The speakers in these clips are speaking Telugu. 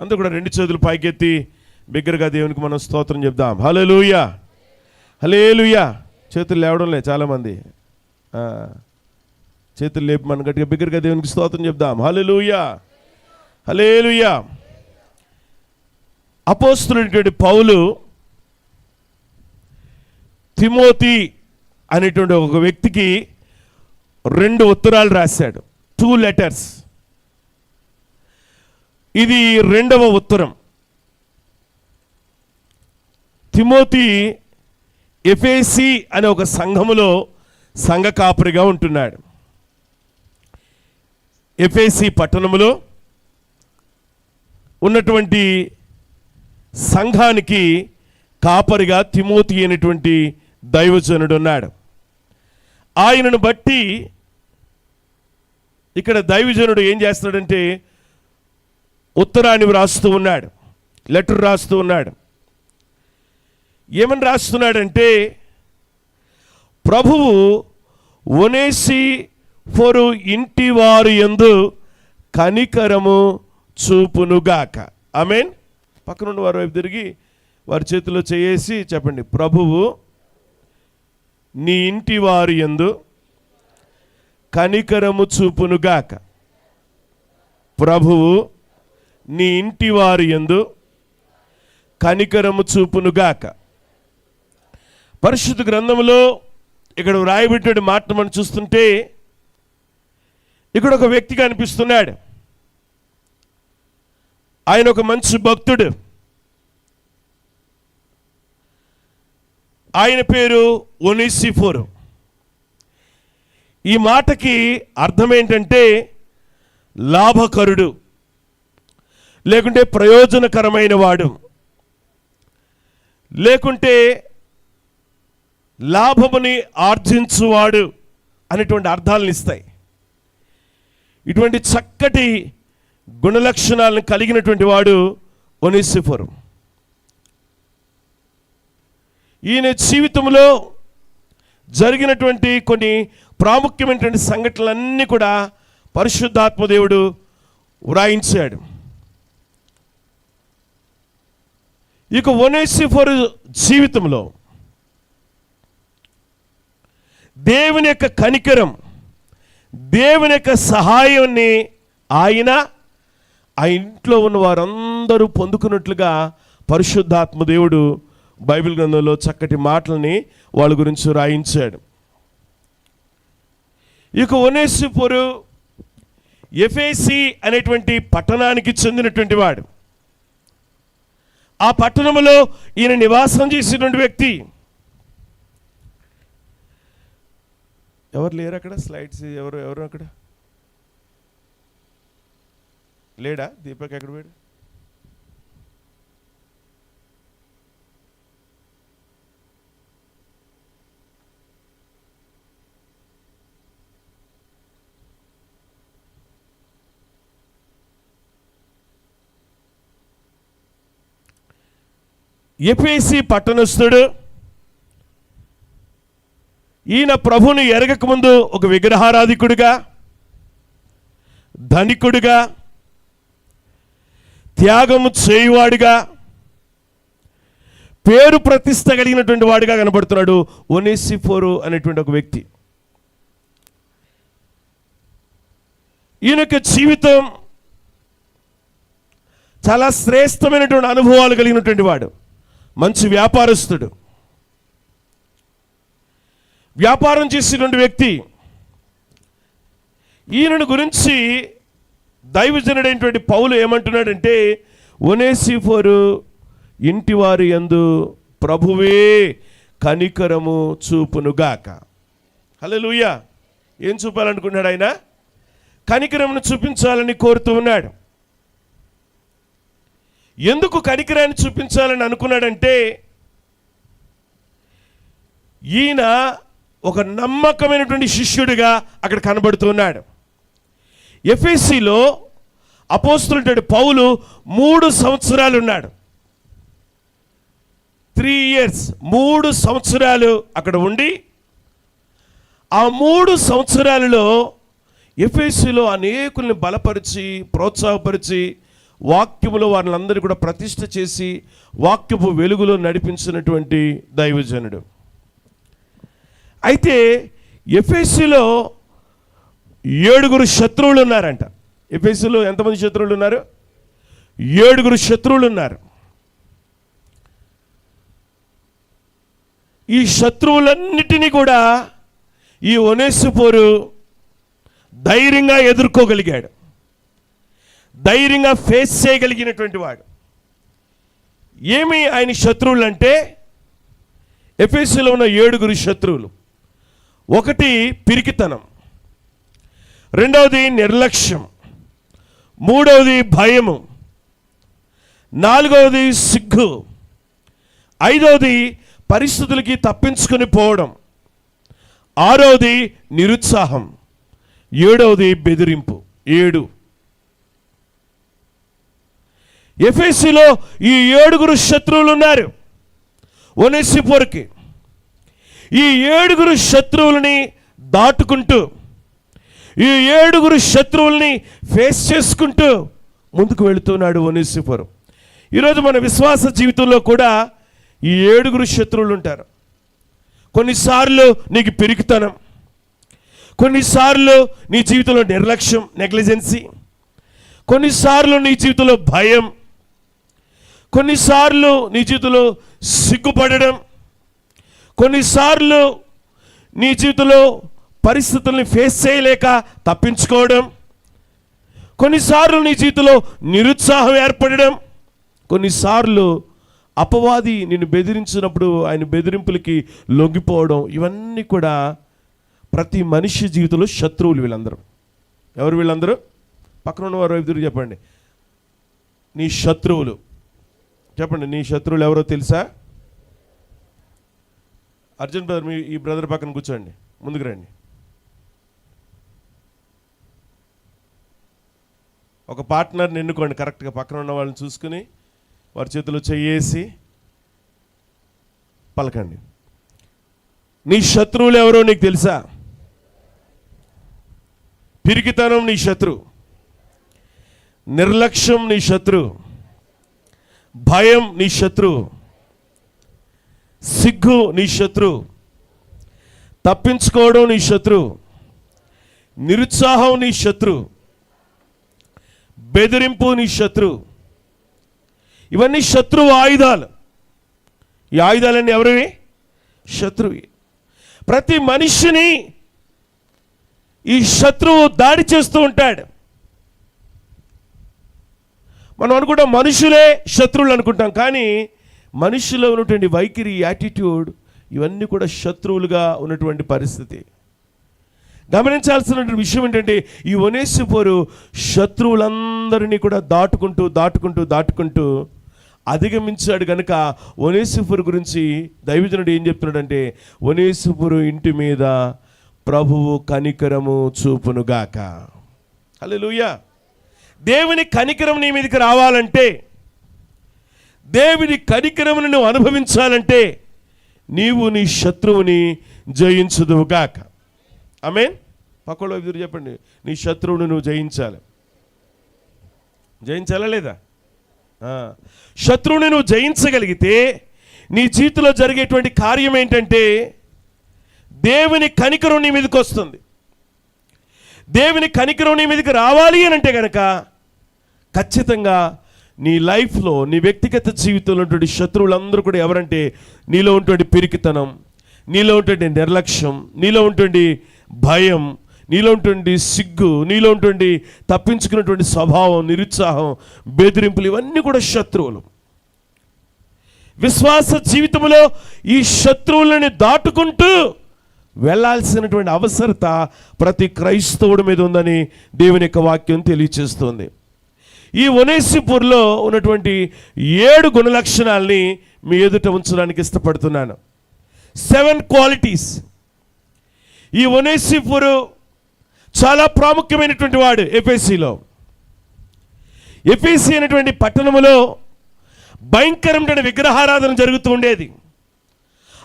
అందరూ కూడా రెండు చేతులు పైకెత్తి బిగ్గరగా దేవునికి మనం స్తోత్రం చెప్దాం. హలేలుయా హలేలుయా చేతులు లేవడం లే చాలామంది. చేతులు లేపి మనం గట్టిగా బిగ్గరగా దేవునికి స్తోత్రం చెప్దాం. హలేలుయా హలేలుయా అపోస్తులైనటువంటి పౌలు తిమోతి అనేటువంటి ఒక వ్యక్తికి రెండు ఉత్తరాలు రాశాడు. టూ లెటర్స్ ఇది రెండవ ఉత్తరం. తిమోతి ఎఫేసి అనే ఒక సంఘములో సంఘ కాపరిగా ఉంటున్నాడు. ఎఫేసి పట్టణములో ఉన్నటువంటి సంఘానికి కాపరిగా తిమోతి అనేటువంటి దైవజనుడు ఉన్నాడు ఆయనను బట్టి ఇక్కడ దైవజనుడు ఏం చేస్తాడంటే ఉత్తరాన్ని వ్రాస్తూ ఉన్నాడు లెటర్ రాస్తూ ఉన్నాడు. ఏమని రాస్తున్నాడంటే ప్రభువు ఒనేసి ఫొరు ఇంటి వారు ఎందు కనికరము చూపునుగాక మీన్ పక్కనుండి వారి వైపు తిరిగి వారి చేతిలో చేసి చెప్పండి ప్రభువు నీ ఇంటి వారు ఎందు కనికరము చూపునుగాక ప్రభువు నీ ఇంటి వారి ఎందు కనికరము చూపునుగాక పరిశుద్ధ గ్రంథంలో ఇక్కడ వ్రాయబెట్టాడు మాట మనం చూస్తుంటే ఇక్కడ ఒక వ్యక్తి కనిపిస్తున్నాడు ఆయన ఒక మంచి భక్తుడు. ఆయన పేరు ఒనిసిఫోరు. ఈ మాటకి అర్థం ఏంటంటే లాభకరుడు. లేకుంటే ప్రయోజనకరమైన వాడు. లేకుంటే లాభముని ఆర్జించువాడు అనేటువంటి అర్థాలను ఇస్తాయి. ఇటువంటి చక్కటి గుణలక్షణాలను కలిగినటువంటి వాడు ఒనిసిఫరు. ఈయన జీవితంలో జరిగినటువంటి కొన్ని ప్రాముఖ్యమైనటువంటి సంఘటనలన్నీ కూడా పరిశుద్ధాత్మ దేవుడు వ్రాయించాడు. ఇక ఒనేసిఫరు జీవితంలో దేవుని యొక్క కనికరం దేవుని యొక్క సహాయాన్ని ఆయన ఆ ఇంట్లో ఉన్న వారందరూ పొందుకున్నట్లుగా పరిశుద్ధాత్మ దేవుడు బైబిల్ గ్రంథంలో చక్కటి మాటలని వాళ్ళ గురించి రాయించాడు. ఇక ఒనేసిపురు ఎఫేసి అనేటువంటి పట్టణానికి చెందినటువంటి వాడు. ఆ పట్టణంలో ఈయన నివాసం చేసినటువంటి వ్యక్తి. ఎవరు లేరు అక్కడ? స్లైడ్స్ ఎవరు ఎవరు అక్కడ? లేడా? దీపక్ ఎక్కడ పోయాడు? ఎపిసి పట్టణస్థుడు. ఈయన ప్రభుని ఎరగకముందు ఒక విగ్రహారాధికుడిగా ధనికుడిగా త్యాగము చేయువాడిగా పేరు ప్రతిష్ట కలిగినటువంటి వాడిగా కనబడుతున్నాడు ఒనేసిఫోరు అనేటువంటి ఒక వ్యక్తి. ఈయన యొక్క జీవితం చాలా శ్రేష్టమైనటువంటి అనుభవాలు కలిగినటువంటి వాడు. మంచి వ్యాపారస్తుడు. వ్యాపారం చేసినటువంటి వ్యక్తి ఈయనను గురించి దైవజనుడైనటువంటి పౌలు ఏమంటున్నాడంటే ఒనేసిఫోరు ఇంటివారు యందు ప్రభువే కనికరము చూపునుగాక హలో ఏం చూపాలనుకున్నాడు ఆయన? కనికరమును చూపించాలని కోరుతూ ఉన్నాడు. ఎందుకు కనికరాన్ని చూపించాలని అనుకున్నాడంటే ఈయన ఒక నమ్మకమైనటువంటి శిష్యుడిగా అక్కడ కనబడుతున్నాడు ఎఫ్ఎస్సిలో అపోస్తులుంటాడు పౌలు మూడు సంవత్సరాలు ఉన్నాడు. త్రీ ఇయర్స్ మూడు సంవత్సరాలు అక్కడ ఉండి ఆ మూడు సంవత్సరాలలో ఎఫ్ఎస్సిలో అనేకుల్ని బలపరిచి ప్రోత్సాహపరిచి వాక్యములో వారిని కూడా ప్రతిష్ట చేసి వాక్యపు వెలుగులో నడిపించినటువంటి దైవజనుడు. అయితే ఎఫ్ఎస్సిలో ఏడుగురు శత్రువులు ఉన్నారంట. ఎఫ్ఎస్సిలో ఎంతమంది శత్రువులు ఉన్నారు? ఏడుగురు శత్రువులు ఉన్నారు. ఈ శత్రువులన్నిటినీ కూడా ఈ ఒనేసిపోరు ధైర్యంగా ఎదుర్కోగలిగాడు. ధైర్యంగా ఫేస్ చేయగలిగినటువంటి వాడు. ఏమి ఆయన శత్రువులు అంటే ఎఫ్ఎస్సీలో ఉన్న ఏడుగురు శత్రువులు. ఒకటి పిరికితనం రెండవది నిర్లక్ష్యం మూడవది భయము నాలుగవది సిగ్గు ఐదవది పరిస్థితులకి తప్పించుకుని పోవడం ఆరవది నిరుత్సాహం ఏడవది బెదిరింపు. ఏడు ఎఫ్ఎస్సిలో ఈ ఏడుగురు శత్రువులు ఉన్నారు. ఒనేసిపోర్కి ఈ ఏడుగురు శత్రువులని దాటుకుంటూ ఈ ఏడుగురు శత్రువుల్ని ఫేస్ చేసుకుంటూ ముందుకు వెళుతున్నాడు ఒనేసిపోరు ఈరోజు మన విశ్వాస జీవితంలో కూడా ఈ ఏడుగురు శత్రువులు ఉంటారు. కొన్నిసార్లు నీకు పెరుగుతనం కొన్నిసార్లు నీ జీవితంలో నిర్లక్ష్యం నెగ్లిజెన్సీ కొన్నిసార్లు నీ జీవితంలో భయం కొన్నిసార్లు నీ జీవితంలో సిగ్గుపడడం కొన్నిసార్లు నీ జీవితంలో పరిస్థితుల్ని ఫేస్ చేయలేక తప్పించుకోవడం కొన్నిసార్లు నీ జీవితంలో నిరుత్సాహం ఏర్పడడం కొన్నిసార్లు అపవాది నిన్ను బెదిరించినప్పుడు ఆయన బెదిరింపులకి లొంగిపోవడం ఇవన్నీ కూడా ప్రతి మనిషి జీవితంలో శత్రువులు వీళ్ళందరూ. ఎవరు వీళ్ళందరూ? పక్కన ఉన్న వారు ఎదురు చెప్పండి. నీ శత్రువులు. చెప్పండి నీ శత్రువులు ఎవరో తెలుసా? అర్జున్ బ్రదర్ మీ ఈ బ్రదర్ పక్కన కూర్చోండి. ముందుకు రండి. ఒక పార్ట్నర్ని ఎన్నుకోండి కరెక్ట్గా పక్కన ఉన్న వాళ్ళని చూసుకుని వారి చేతిలో చెయ్యేసి పలకండి. నీ శత్రువులు ఎవరో నీకు తెలుసా? పిరికితనం నీ శత్రు. నిర్లక్ష్యం నీ శత్రువు భయం నీ శత్రు సిగ్గు నీ శత్రు తప్పించుకోవడం నీ శత్రు నిరుత్సాహం నీ శత్రు బెదిరింపు నీ శత్రు. ఇవన్నీ శత్రువు ఆయుధాలు. ఈ ఆయుధాలన్నీ ఎవరివి? శత్రువి. ప్రతి మనిషిని ఈ శత్రువు దాడి చేస్తూ ఉంటాడు. మనం అనుకుంటాం మనుషులే శత్రువులు అనుకుంటాం కానీ మనిషిలో ఉన్నటువంటి వైఖరి యాటిట్యూడ్ ఇవన్నీ కూడా శత్రువులుగా ఉన్నటువంటి పరిస్థితి. గమనించాల్సిన విషయం ఏంటంటే ఈ ఒనేసిపోరు శత్రువులందరినీ కూడా దాటుకుంటూ దాటుకుంటూ దాటుకుంటూ అధిగమించాడు కనుక ఒనేసిపురు గురించి దైవజనుడు ఏం చెప్తున్నాడంటే ఒనేసిపురు ఇంటి మీద ప్రభువు కనికరము చూపునుగాక. హల్లెలూయా! దేవుని కనికరం నీ మీదకి రావాలంటే దేవుని కనికరమును నువ్వు అనుభవించాలంటే నీవు నీ శత్రువుని జయించుదువుగాక ఆమెన్? పక్కలో ఎదురు చెప్పండి. నీ శత్రువుని నువ్వు జయించాలి. జయించాలా లేదా? శత్రువుని నువ్వు జయించగలిగితే నీ జీవితంలో జరిగేటువంటి కార్యం ఏంటంటే దేవుని కనికరం నీ మీదకి వస్తుంది. దేవుని కనికరం నీ మీదకి రావాలి అని అంటే కనుక ఖచ్చితంగా నీ లైఫ్లో నీ వ్యక్తిగత జీవితంలో ఉన్నటువంటి శత్రువులందరూ కూడా ఎవరంటే నీలో ఉన్నటువంటి పిరికితనం నీలో ఉన్నటువంటి నిర్లక్ష్యం నీలో ఉన్నటువంటి భయం నీలో ఉన్నటువంటి సిగ్గు నీలో ఉన్నటువంటి తప్పించుకున్నటువంటి స్వభావం నిరుత్సాహం బెదిరింపులు ఇవన్నీ కూడా శత్రువులు. విశ్వాస జీవితంలో ఈ శత్రువులని దాటుకుంటూ వెళ్ళాల్సినటువంటి అవసరత ప్రతి క్రైస్తవుడి మీద ఉందని దేవుని యొక్క వాక్యం తెలియచేస్తుంది. ఈ ఒనేసిపూర్లో ఉన్నటువంటి ఏడు గుణలక్షణాలని మీ ఎదుట ఉంచడానికి ఇష్టపడుతున్నాను. Seven qualities. ఈ ఒనేసిపూరు చాలా ప్రాముఖ్యమైనటువంటి వాడు ఎఫ్ఎస్సిలో ఎఫ్ఎస్సి అనేటువంటి పట్టణములో భయంకరమైన విగ్రహారాధన జరుగుతూ ఉండేది.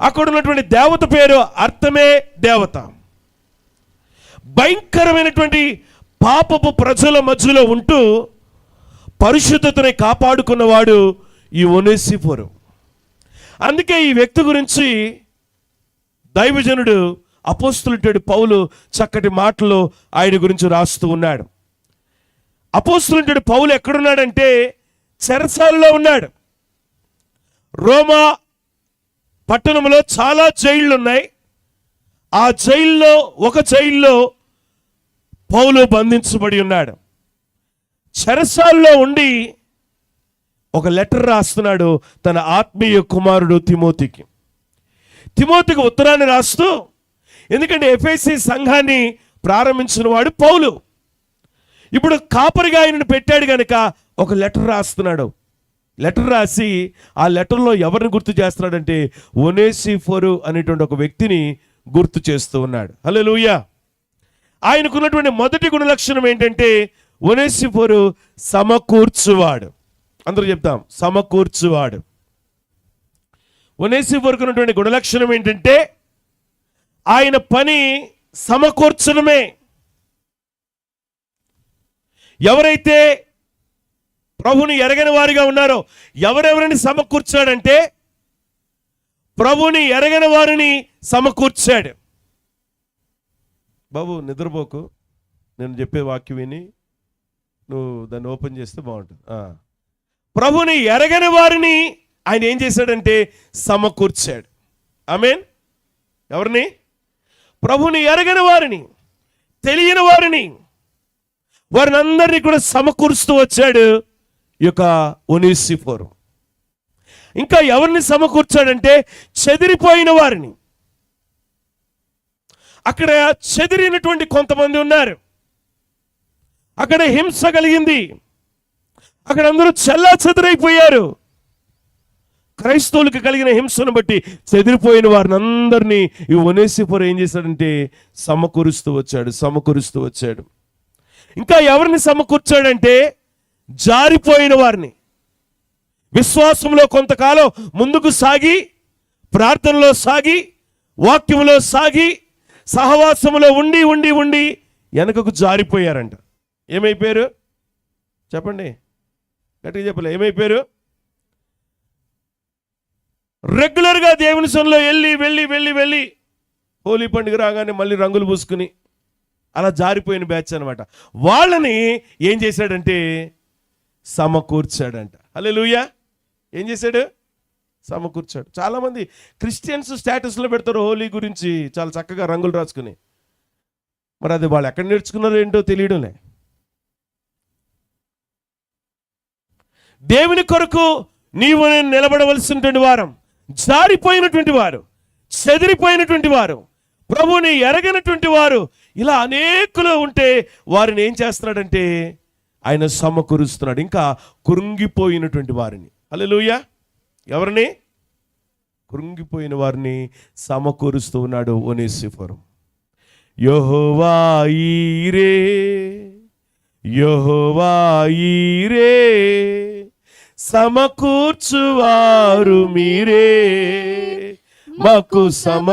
అక్కడ ఉన్నటువంటి దేవత పేరు అర్థమే దేవత. భయంకరమైనటువంటి పాపపు ప్రజల మధ్యలో ఉంటూ పరిశుద్ధతని కాపాడుకున్నవాడు ఈ ఒనేసిఫోరు అందుకే ఈ వ్యక్తి గురించి దైవజనుడు అపోస్తులుటేడు పౌలు చక్కటి మాటలు ఆయన గురించి రాస్తూ ఉన్నాడు. అపోస్తులుంటాడు పౌలు ఎక్కడున్నాడంటే చెరసాలలో ఉన్నాడు. రోమా పట్టణంలో చాలా జైళ్ళు ఉన్నాయి ఆ జైల్లో ఒక జైల్లో పౌలు బంధించబడి ఉన్నాడు. చెరసాల్లో ఉండి ఒక లెటర్ రాస్తున్నాడు తన ఆత్మీయ కుమారుడు తిమోతికి. తిమోతికి ఉత్తరాన్ని రాస్తూ ఎందుకంటే ఎఫ్ఐసి సంఘాన్ని ప్రారంభించిన వాడు పౌలు. ఇప్పుడు కాపరిగా ఆయనను పెట్టాడు కనుక ఒక లెటర్ రాస్తున్నాడు. లెటర్ రాసి ఆ లెటర్లో ఎవరిని గుర్తు చేస్తున్నాడంటే ఒనేసిఫోరు అనేటువంటి ఒక వ్యక్తిని గుర్తు చేస్తూ ఉన్నాడు. హలో లూయా ఆయనకున్నటువంటి మొదటి గుణలక్షణం ఏంటంటే ఒనేసిఫోరు సమకూర్చువాడు. అందరూ చెప్తాం సమకూర్చువాడు. ఒనేసిఫోరుకు ఉన్నటువంటి గుణలక్షణం ఏంటంటే ఆయన పని సమకూర్చడమే. ఎవరైతే ప్రభుని ఎరగని వారిగా ఉన్నారో ఎవరెవరిని సమకూర్చాడంటే ప్రభుని ఎరగని వారిని సమకూర్చాడు. బాబు నిద్రపోకు. నేను చెప్పే వాక్యం విని నువ్వు దాన్ని ఓపెన్ చేస్తే బాగుంటుంది. ప్రభుని ఎరగని వారిని ఆయన ఏం చేశాడంటే సమకూర్చాడు. మీన్ ఎవరిని? ప్రభుని ఎరగని వారిని తెలియని వారిని. వారిని అందరినీ కూడా సమకూరుస్తూ వచ్చాడు ఈ యొక్క ఒనిసిఫోరు. ఇంకా ఎవరిని సమకూర్చాడంటే చెదిరిపోయిన వారిని. అక్కడ చెదిరినటువంటి కొంతమంది ఉన్నారు. అక్కడ హింస కలిగింది. అక్కడ అందరూ చెల్లా చెదరైపోయారు. క్రైస్తవులకు కలిగిన హింసను బట్టి చెదిరిపోయిన వారిని అందరినీ ఈ ఒనేసిఫోరు ఏం చేశాడంటే సమకూరుస్తూ వచ్చాడు సమకూరుస్తూ వచ్చాడు. ఇంకా ఎవరిని సమకూర్చాడంటే జారిపోయిన వారిని. విశ్వాసంలో కొంతకాలం ముందుకు సాగి ప్రార్థనలో సాగి వాక్యంలో సాగి సహవాసంలో ఉండి ఉండి ఉండి వెనకకు జారిపోయారంట. ఏమైపోయారు చెప్పండి. గట్టిగా చెప్పలే. ఏమైపోయారు రెగ్యులర్గా దేవుని సొంలో వెళ్ళి వెళ్ళి వెళ్ళి వెళ్ళి హోలీ పండుగ రాగానే మళ్ళీ రంగులు పూసుకుని అలా జారిపోయిన బ్యాచ్ అనమాట వాళ్ళని ఏం చేశాడంటే సమకూర్చాడంట. అలే లూయా ఏం చేశాడు? సమకూర్చాడు. చాలామంది క్రిస్టియన్స్ స్టేటస్లో పెడతారు హోలీ గురించి. చాలా చక్కగా రంగులు రాసుకుని. మరి అది వాళ్ళు ఎక్కడ నేర్చుకున్నారో ఏంటో తెలియడంలే. దేవుని కొరకు నీవు నేను నిలబడవలసినటువంటి వారం జారిపోయినటువంటి వారు చెదిరిపోయినటువంటి వారు ప్రభుని ఎరగనటువంటి వారు ఇలా అనేకులు ఉంటే వారిని ఏం చేస్తున్నాడంటే ఆయన సమకూరుస్తున్నాడు ఇంకా కృంగిపోయినటువంటి వారిని. హల్లెలూయా. ఎవరిని? కృంగిపోయిన వారిని సమకూరుస్తూ ఉన్నాడు ఒనేసిఫరం యహోవాయిరే యహోవాయిరే సమకూర్చువారు మీరే. మాకు సమ